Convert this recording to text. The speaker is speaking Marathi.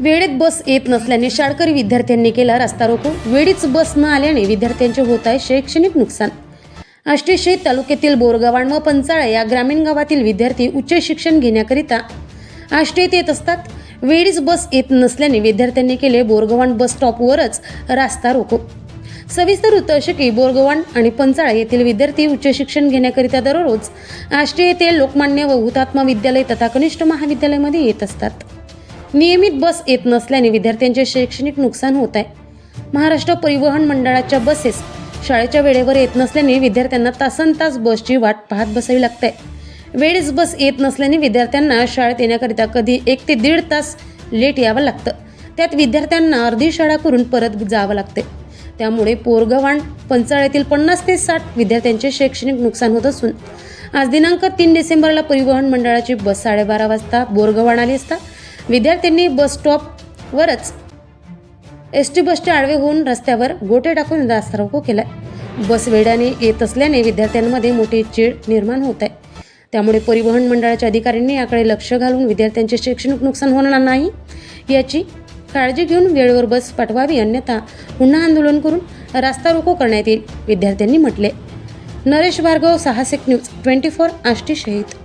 वेळेत बस येत नसल्याने शाळकरी विद्यार्थ्यांनी केला रस्ता रोको. वेळीच बस न आल्याने विद्यार्थ्यांचे होत आहे शैक्षणिक नुकसान. आष्टीशेत तालुक्यातील बोरगव्हाण व पंचाळा या ग्रामीण गावातील विद्यार्थी उच्च शिक्षण घेण्याकरिता आष्टीत येत असतात. वेळीच बस येत नसल्याने विद्यार्थ्यांनी केले बोरगव्हाण बस स्टॉपवरच रास्ता रोको. सविस्तर वृत्त असे की बोरगव्हाण आणि पंचाळा येथील विद्यार्थी उच्च शिक्षण घेण्याकरिता दररोज आष्टी येथे लोकमान्य व हुतात्मा विद्यालय तथा कनिष्ठ महाविद्यालयामध्ये येत असतात. नियमित बस येत नसल्याने विद्यार्थ्यांचे शैक्षणिक नुकसान होत आहे. महाराष्ट्र परिवहन मंडळाच्या बसेस शाळेच्या वेळेवर येत नसल्याने विद्यार्थ्यांना तासन तास बसची वाट पाहत बसावी लागते. वेळेस बस येत नसल्याने विद्यार्थ्यांना शाळेत येण्याकरिता कधी एक ते दीड तास लेट यावं लागतं. त्यात विद्यार्थ्यांना अर्धी शाळा करून परत जावं लागते. त्यामुळे पोरगव्हाण पंचाळ्यातील पन्नास ते साठ विद्यार्थ्यांचे शैक्षणिक नुकसान होत असून आज दिनांक तीन डिसेंबरला परिवहन मंडळाची बस साडेबारा वाजता बोरगव्हाण आली असता विद्यार्थ्यांनी बस स्टॉपवरच एस टी बसचे आडवे होऊन रस्त्यावर गोटे टाकून रास्ता रोको बस वेड्याने येत असल्याने विद्यार्थ्यांमध्ये मोठी चीड निर्माण होत आहे. त्यामुळे परिवहन मंडळाच्या अधिकाऱ्यांनी याकडे लक्ष घालून विद्यार्थ्यांचे शैक्षणिक नुकसान होणार नाही याची काळजी घेऊन वेळेवर बस पाठवावी अन्यथा पुन्हा आंदोलन करून रास्ता रोको करण्यात येईल विद्यार्थ्यांनी म्हटले. नरेश भार्गव साहसिक न्यूज ट्वेंटी फोर आष्टी शहीद.